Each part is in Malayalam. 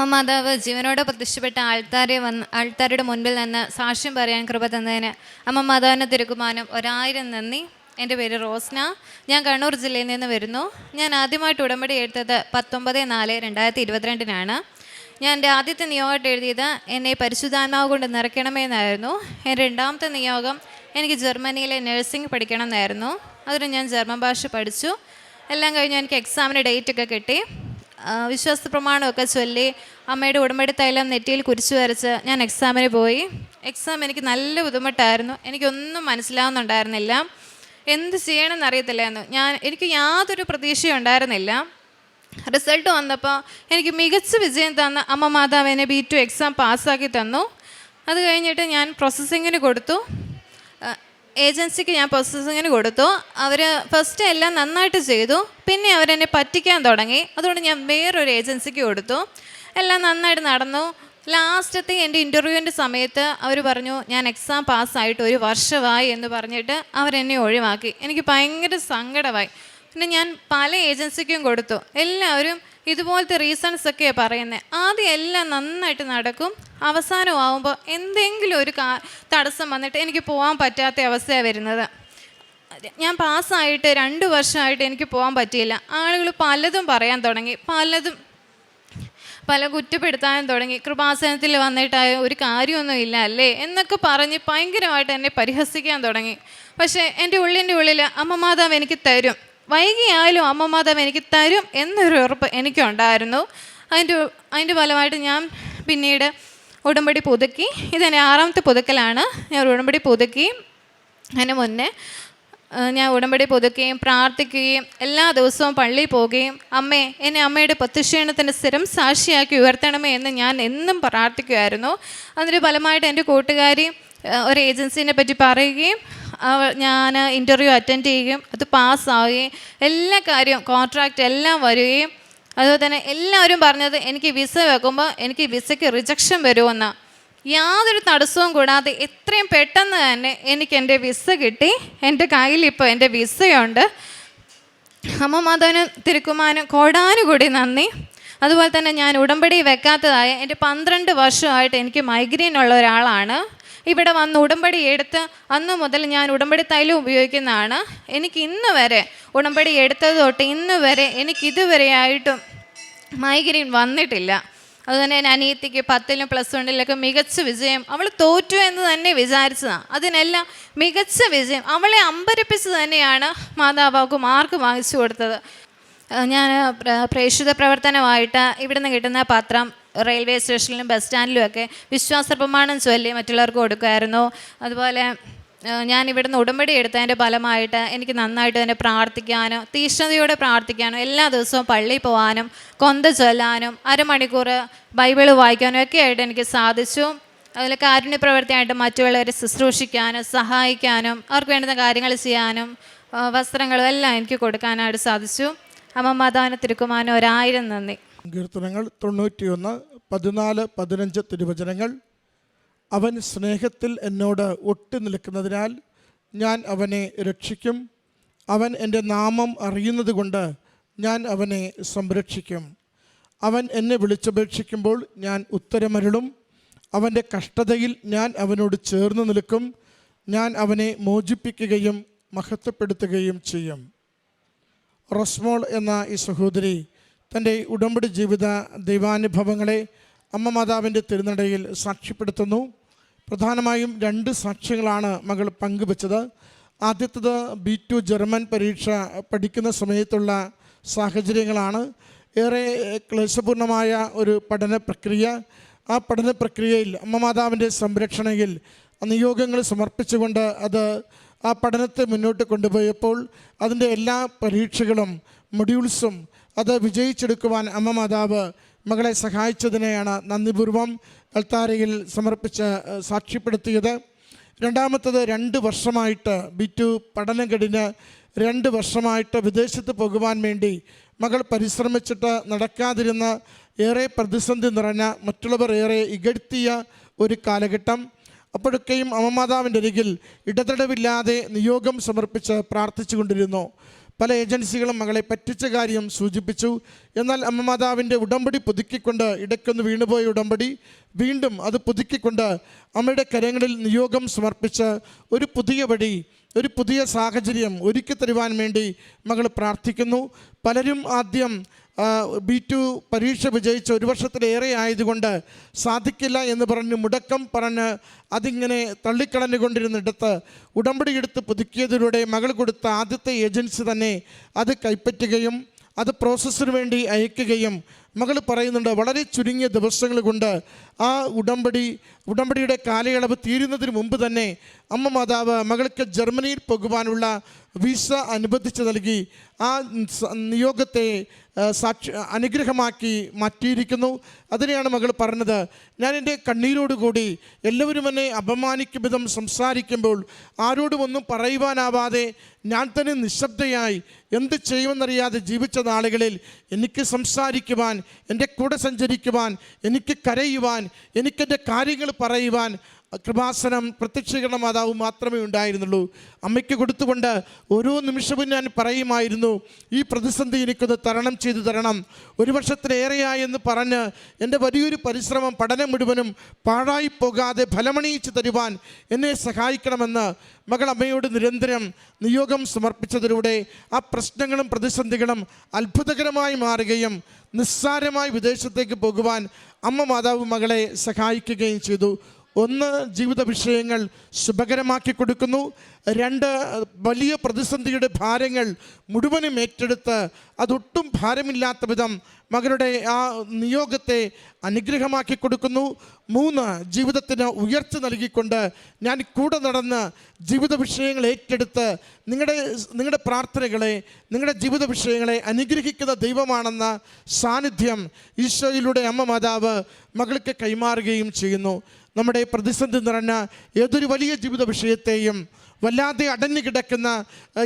അമ്മ മാതാവ് ജീവനോടെ പ്രത്യക്ഷപ്പെട്ട ആൾക്കാരെ വന്ന് ആൾക്കാരുടെ മുൻപിൽ നിന്ന് സാക്ഷ്യം പറയാൻ കൃപ തന്നതിന് അമ്മ തിരുക്കുമാനം. ഒരായിരം നന്ദി. എന്റെ പേര് റോസ്ന. ഞാൻ കണ്ണൂർ ജില്ലയിൽ നിന്ന് വരുന്നു. ഞാൻ ആദ്യമായിട്ട് ഉടമ്പടി എടുത്തത് പത്തൊമ്പത് നാല് രണ്ടായിരത്തി ഇരുപത്തിരണ്ടിനാണ് ഞാൻ എന്റെ ആദ്യത്തെ നിയോഗമായിട്ട് എഴുതിയത് എന്നെ പരിശുദ്ധാത്മാവ് കൊണ്ട് നിറയ്ക്കണമെന്നായിരുന്നു. എന്റെ രണ്ടാമത്തെ നിയോഗം എനിക്ക് ജർമ്മനിയിലെ നഴ്സിംഗ് പഠിക്കണം എന്നായിരുന്നു അതിന് ഞാൻ ജർമ്മൻ ഭാഷ പഠിച്ചു. എല്ലാം കഴിഞ്ഞ് എനിക്ക് എക്സാമിന് ഡേറ്റ് ഒക്കെ കിട്ടി. വിശ്വാസ പ്രമാണമൊക്കെ ചൊല്ലി അമ്മയുടെ ഉടമ്പടി തൈലം നെറ്റിയിൽ കുരിച്ചു വരച്ച് ഞാൻ എക്സാമിന് പോയി. എക്സാം എനിക്ക് നല്ല ബുദ്ധിമുട്ടായിരുന്നു. എനിക്കൊന്നും മനസ്സിലാവുന്നുണ്ടായിരുന്നില്ല. എന്ത് ചെയ്യണമെന്ന് അറിയത്തില്ലായിരുന്നു ഞാൻ എനിക്ക് യാതൊരു പ്രതീക്ഷയും ഉണ്ടായിരുന്നില്ല. റിസൾട്ട് വന്നപ്പോൾ എനിക്ക് മികച്ച വിജയം തന്ന അമ്മ മാതാവ് എന്നെ ബി ടു എക്സാം പാസ്സാക്കി തന്നു. അത് കഴിഞ്ഞിട്ട് ഞാൻ പ്രോസസ്സിങ്ങിന് കൊടുത്തു. ഏജൻസിക്ക് ഞാൻ പ്രോസസ്സിങ്ങിന് കൊടുത്തു. അവർ ഫസ്റ്റ് എല്ലാം നന്നായിട്ട് ചെയ്തു. പിന്നെ അവരെന്നെ പറ്റിക്കാൻ തുടങ്ങി. അതുകൊണ്ട് ഞാൻ വേറൊരു ഏജൻസിക്ക് കൊടുത്തു. എല്ലാം നന്നായിട്ട് നടന്നു. ലാസ്റ്റത്തെ എന്റെ ഇന്റർവ്യൂവിന്റെ സമയത്ത് അവർ പറഞ്ഞു ഞാൻ എക്സാം പാസ്സായിട്ട് ഒരു വർഷമായി എന്ന് പറഞ്ഞിട്ട് അവരെന്നെ ഒഴിവാക്കി. എനിക്ക് ഭയങ്കര സങ്കടമായി. പിന്നെ ഞാൻ പല ഏജൻസിക്കും കൊടുത്തു. എല്ലാവരും ഇതുപോലത്തെ റീസൺസ് ഒക്കെ പറയുന്നത് ആദ്യം എല്ലാം നന്നായിട്ട് നടക്കും. അവസാനമാവുമ്പോൾ എന്തെങ്കിലും ഒരു കാ തടസ്സം വന്നിട്ട് എനിക്ക് പോകാൻ പറ്റാത്ത അവസ്ഥയാണ് വരുന്നത്. ഞാൻ പാസ്സായിട്ട് രണ്ട് വർഷമായിട്ട് എനിക്ക് പോകാൻ പറ്റിയില്ല. ആളുകൾ പലതും പറയാൻ തുടങ്ങി. പലതും പല കുറ്റപ്പെടുത്താനും തുടങ്ങി. കൃപാസനത്തിൽ വന്നിട്ടായ ഒരു കാര്യമൊന്നും ഇല്ല അല്ലേ? എന്നൊക്കെ പറഞ്ഞ് ഭയങ്കരമായിട്ട് എന്നെ പരിഹസിക്കാൻ തുടങ്ങി. പക്ഷേ എന്റെ ഉള്ളിന്റെ ഉള്ളിൽ അമ്മ മാതാവ് എനിക്ക് തരും. വൈകിയായാലും അമ്മ മാതാവ് എനിക്ക് തരും എന്നൊരു ഉറപ്പ് എനിക്കുണ്ടായിരുന്നു. അതിന്റെ അതിന്റെ ഫലമായിട്ട് ഞാൻ പിന്നീട് ഉടമ്പടി പുതുക്കി. ഇതെന്റെ ആറാമത്തെ പുതുക്കലാണ്. ഞാൻ ഉടമ്പടി പുതുക്കി. അതിന് മുന്നേ ഞാൻ ഉടമ്പടി പുതുക്കുകയും പ്രാർത്ഥിക്കുകയും എല്ലാ ദിവസവും പള്ളിയിൽ പോവുകയും അമ്മേ എന്നെ അമ്മയുടെ പ്രത്യക്ഷീണത്തിന്റെ സ്ഥിരം സാക്ഷിയാക്കി ഉയർത്തണമേ എന്ന് ഞാൻ എന്നും പ്രാർത്ഥിക്കുമായിരുന്നു അതിന്റെ ഫലമായിട്ട് എന്റെ കൂട്ടുകാരി ഒരു ഏജൻസിനെ പറ്റി പറയുകയും ഞാൻ ഇന്റർവ്യൂ അറ്റൻഡ് ചെയ്യുകയും അത് പാസ്സാവുകയും എല്ലാ കാര്യവും കോൺട്രാക്റ്റ് എല്ലാം വരികയും അതുപോലെ തന്നെ എല്ലാവരും പറഞ്ഞത് എനിക്ക് വിസ വെക്കുമ്പോൾ എനിക്ക് വിസയ്ക്ക് റിജക്ഷൻ വരുമെന്നാണ് യാതൊരു തടസ്സവും കൂടാതെ എത്രയും പെട്ടെന്ന് തന്നെ എനിക്ക് എന്റെ വിസ കിട്ടി. എന്റെ കയ്യിൽ ഇപ്പോൾ എന്റെ വിസയുണ്ട് അമ്മ മാതാവിനും തിരുക്കുമാനും കോടാനുകൂടി നന്ദി. അതുപോലെ തന്നെ ഞാൻ ഉടമ്പടി വെക്കാത്തതായ എന്റെ പന്ത്രണ്ട് വർഷമായിട്ട് എനിക്ക് മൈഗ്രെയിൻ ഉള്ള ഒരാളാണ്. ഇവിടെ വന്ന് ഉടമ്പടി എടുത്ത് അന്ന് മുതൽ ഞാൻ ഉടമ്പടി തൈലം ഉപയോഗിക്കുന്നതാണ്. എനിക്ക് ഇന്ന് വരെ ഉടമ്പടി എടുത്തത് തൊട്ട് ഇന്ന് വരെ എനിക്ക് ഇതുവരെയായിട്ടും മൈഗ്രെയിൻ വന്നിട്ടില്ല. അതുതന്നെ എന്റെ അനിയത്തിക്ക് പത്തിലും പ്ലസ് വണ്ണിലൊക്കെ മികച്ച വിജയം അവൾ തോറ്റു എന്ന് തന്നെ വിചാരിച്ചതാണ് അതിനെല്ലാം മികച്ച വിജയം അവളെ അമ്പരപ്പിച്ച് തന്നെയാണ് മാതാപിതാക്ക് മാർക്ക് വാങ്ങിച്ചു കൊടുത്തത്. ഞാൻ പ്ര- പ്രേക്ഷിത പ്രവർത്തനമായിട്ട് ഇവിടുന്ന് കിട്ടുന്ന പത്രം റെയിൽവേ സ്റ്റേഷനിലും ബസ് സ്റ്റാൻഡിലും ഒക്കെ വിശ്വാസ പ്രമാണം ചൊല്ലി മറ്റുള്ളവർക്ക് കൊടുക്കുമായിരുന്നു. അതുപോലെ ഞാൻ ഇവിടുന്ന് ഉടമ്പടി എടുത്തതിന്റെ ഫലമായിട്ട് എനിക്ക് നന്നായിട്ട് തന്നെ പ്രാർത്ഥിക്കാനും തീഷ്ണതയോടെ പ്രാർത്ഥിക്കാനും എല്ലാ ദിവസവും പള്ളിയിൽ പോകാനും കൊന്ത ചൊല്ലാനും അരമണിക്കൂർ ബൈബിൾ വായിക്കാനും ഒക്കെ ആയിട്ട് എനിക്ക് സാധിച്ചു. അതുപോലെ കാരുണ്യ പ്രവൃത്തിയായിട്ട് മറ്റുള്ളവരെ ശുശ്രൂഷിക്കാനും സഹായിക്കാനും അവർക്ക് വേണ്ടുന്ന കാര്യങ്ങൾ ചെയ്യാനും വസ്ത്രങ്ങളും എല്ലാം എനിക്ക് കൊടുക്കാനായിട്ട് സാധിച്ചു. അമ്മ മാതാവിനെ തിരുക്കുമാനും ഒരായിരം നന്ദി. കീർത്തനങ്ങൾ തൊണ്ണൂറ്റിയൊന്ന് പതിനാല് പതിനഞ്ച് തിരുവചനങ്ങൾ. അവൻ സ്നേഹത്തിൽ എന്നോട് ഒട്ടി നിൽക്കുന്നതിനാൽ ഞാൻ അവനെ രക്ഷിക്കും. അവൻ എന്റെ നാമം അറിയുന്നത് കൊണ്ട് ഞാൻ അവനെ സംരക്ഷിക്കും. അവൻ എന്നെ വിളിച്ചപേക്ഷിക്കുമ്പോൾ ഞാൻ ഉത്തരമരുളും. അവന്റെ കഷ്ടതയിൽ ഞാൻ അവനോട് ചേർന്ന് നിൽക്കും. ഞാൻ അവനെ മോചിപ്പിക്കുകയും മഹത്വപ്പെടുത്തുകയും ചെയ്യും. റസ്മോൾ എന്ന ഈ സഹോദരി തന്റെ ഉടമ്പടി ജീവിത ദൈവാനുഭവങ്ങളെ അമ്മ മാതാവിന്റെ തിരുനടയിൽ സാക്ഷ്യപ്പെടുത്തുന്നു. പ്രധാനമായും രണ്ട് സാക്ഷ്യങ്ങളാണ് മകൾ പങ്കുവച്ചത്. ആദ്യത്തത് ബി ടു ജർമ്മൻ പരീക്ഷ പഠിക്കുന്ന സമയത്തുള്ള സാഹചര്യങ്ങളാണ്. ഏറെ ക്ലേശപൂർണമായ ഒരു പഠന പ്രക്രിയ. ആ പഠന പ്രക്രിയയിൽ അമ്മ മാതാവിന്റെ സംരക്ഷണയിൽ നിയോഗങ്ങൾ സമർപ്പിച്ചുകൊണ്ട് അത് ആ പഠനത്തെ മുന്നോട്ട് കൊണ്ടുപോയപ്പോൾ അതിന്റെ എല്ലാ പരീക്ഷകളും മൊഡ്യൂൾസും അത് വിജയിച്ചെടുക്കുവാൻ അമ്മ മാതാവ് മകളെ സഹായിച്ചതിനെയാണ് നന്ദിപൂർവം അൽത്താരയിൽ സമർപ്പിച്ച് സാക്ഷ്യപ്പെടുത്തിയത്. രണ്ടാമത്തത് രണ്ട് വർഷമായിട്ട് ബി ടു പഠനം കഴിഞ്ഞ് രണ്ട് വർഷമായിട്ട് വിദേശത്ത് പോകുവാൻ വേണ്ടി മകൾ പരിശ്രമിച്ചിട്ട് നടക്കാതിരുന്ന ഏറെ പ്രതിസന്ധി നിറഞ്ഞ മറ്റുള്ളവർ ഏറെ ഇകഴ്ത്തിയ ഒരു കാലഘട്ടം. അപ്പോഴൊക്കെയും അമ്മമാതാവിന്റെ അരികിൽ ഇടതടവില്ലാതെ നിയോഗം സമർപ്പിച്ച് പ്രാർത്ഥിച്ചു കൊണ്ടിരുന്നു പല ഏജൻസികളും മകളെ പറ്റിച്ച കാര്യം സൂചിപ്പിച്ചു. എന്നാൽ അമ്മ മാതാവിന്റെ ഉടമ്പടി പുതുക്കിക്കൊണ്ട് ഇടയ്ക്കൊന്ന് വീണുപോയ ഉടമ്പടി വീണ്ടും അത് പുതുക്കിക്കൊണ്ട് അമ്മയുടെ കരങ്ങളിൽ നിയോഗം സമർപ്പിച്ച് ഒരു പുതിയ വഴി ഒരു പുതിയ സാഹചര്യം ഒരുക്കി തരുവാൻ വേണ്ടി മകൾ പ്രാർത്ഥിക്കുന്നു. പലരും ആദ്യം ബി ടു പരീക്ഷ വിജയിച്ച് ഒരു വർഷത്തിലേറെ ആയതുകൊണ്ട് സാധിക്കില്ല എന്ന് പറഞ്ഞ് മുടക്കം പറഞ്ഞ് അതിങ്ങനെ തള്ളിക്കളഞ്ഞുകൊണ്ടിരുന്നിടത്ത് ഉടമ്പടി എടുത്ത് പുതുക്കിയതിലൂടെ മകൾ കൊടുത്ത ആദ്യത്തെ ഏജൻസി തന്നെ അത് കൈപ്പറ്റുകയും അത് പ്രോസസ്സിന് വേണ്ടി അയക്കുകയും മകൾ പറയുന്നുണ്ട് വളരെ ചുരുങ്ങിയ ദിവസങ്ങൾ കൊണ്ട് ആ ഉടമ്പടി ഉടമ്പടിയുടെ കാലയളവ് തീരുന്നതിന് മുമ്പ് തന്നെ അമ്മ മാതാവ് മകൾക്ക് ജർമ്മനിയിൽ പോകുവാനുള്ള വിസ അനുബന്ധിച്ച് നൽകി. ആ നിയോഗത്തെ സാക്ഷി അനുഗ്രഹമാക്കി മാറ്റിയിരിക്കുന്നു. അതിനെയാണ് മകൾ പറഞ്ഞത്. ഞാൻ എന്റെ കണ്ണീരോടുകൂടി എല്ലാവരും എന്നെ അപമാനിക്കും വിധം സംസാരിക്കുമ്പോൾ ആരോടും ഒന്നും പറയുവാനാവാതെ ഞാൻ തന്നെ നിശബ്ദയായി എന്ത് ചെയ്യുമെന്നറിയാതെ ജീവിച്ച നാളുകളിൽ എനിക്ക് സംസാരിക്കുവാൻ എന്റെ കൂടെ സഞ്ചരിക്കുവാൻ എനിക്ക് കരയുവാൻ എനിക്കെന്റെ കാര്യങ്ങൾ പറയുവാൻ കൃപാസനം പ്രത്യക്ഷീകരണ മാതാവ് മാത്രമേ ഉണ്ടായിരുന്നുള്ളൂ. അമ്മയ്ക്ക് കൊടുത്തുകൊണ്ട് ഓരോ നിമിഷവും ഞാൻ പറയുമായിരുന്നു ഈ പ്രതിസന്ധി എനിക്കൊന്ന് തരണം ചെയ്തു തരണം. ഒരു വർഷത്തിലേറെയായി എന്ന് പറഞ്ഞ് എന്റെ വലിയൊരു പരിശ്രമം പഠനം മുഴുവനും പാഴായി പോകാതെ ഫലമണിയിച്ച് തരുവാൻ എന്നെ സഹായിക്കണമെന്ന് മകൾ അമ്മയോട് നിരന്തരം നിയോഗം സമർപ്പിച്ചതിലൂടെ ആ പ്രശ്നങ്ങളും പ്രതിസന്ധികളും അത്ഭുതകരമായി മാറുകയും നിസ്സാരമായി വിദേശത്തേക്ക് പോകുവാൻ അമ്മ മാതാവ് മകളെ സഹായിക്കുകയും ചെയ്തു. ഒന്ന് ജീവിത വിഷയങ്ങൾ ശുഭകരമാക്കി കൊടുക്കുന്നു. രണ്ട് വലിയ പ്രതിസന്ധിയുടെ ഭാരങ്ങൾ മുഴുവനും ഏറ്റെടുത്ത് അതൊട്ടും ഭാരമില്ലാത്ത വിധം മകളുടെ ആ നിയോഗത്തെ അനുഗ്രഹമാക്കി കൊടുക്കുന്നു. മൂന്ന് ജീവിതത്തിന് ഉയർച്ച നൽകിക്കൊണ്ട് ഞാൻ കൂടെ നടന്ന് ജീവിത വിഷയങ്ങൾ ഏറ്റെടുത്ത് നിങ്ങളുടെ നിങ്ങളുടെ പ്രാർത്ഥനകളെ നിങ്ങളുടെ ജീവിത വിഷയങ്ങളെ അനുഗ്രഹിക്കുന്ന ദൈവമാണെന്ന സാന്നിധ്യം ഈശോയിലൂടെ അമ്മ മാതാവ് മകൾക്ക് കൈമാറുകയും ചെയ്യുന്നു. നമ്മുടെ പ്രതിസന്ധി നിറഞ്ഞ ഏതൊരു വലിയ ജീവിത വിഷയത്തെയും വല്ലാതെ അടഞ്ഞു കിടക്കുന്ന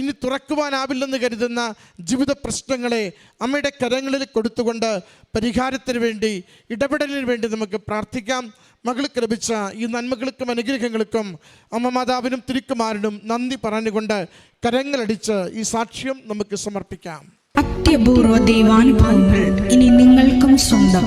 ഇനി തുറക്കുവാനാവില്ലെന്ന് കരുതുന്ന ജീവിത പ്രശ്നങ്ങളെ അമ്മയുടെ കരങ്ങളിൽ കൊടുത്തുകൊണ്ട് പരിഹാരത്തിന് വേണ്ടി ഇടപെടലിന് വേണ്ടി നമുക്ക് പ്രാർത്ഥിക്കാം. മകൾക്ക് ലഭിച്ച ഈ നന്മകൾക്കും അനുഗ്രഹങ്ങൾക്കും അമ്മ മാതാവിനും തിരുക്കുമാരനും നന്ദി പറഞ്ഞുകൊണ്ട് കരങ്ങളടിച്ച് ഈ സാക്ഷ്യം നമുക്ക് സമർപ്പിക്കാം. അത്യപൂർവ ദൈവാനുഭവങ്ങൾ ഇനി നിങ്ങൾക്കും സ്വന്തം.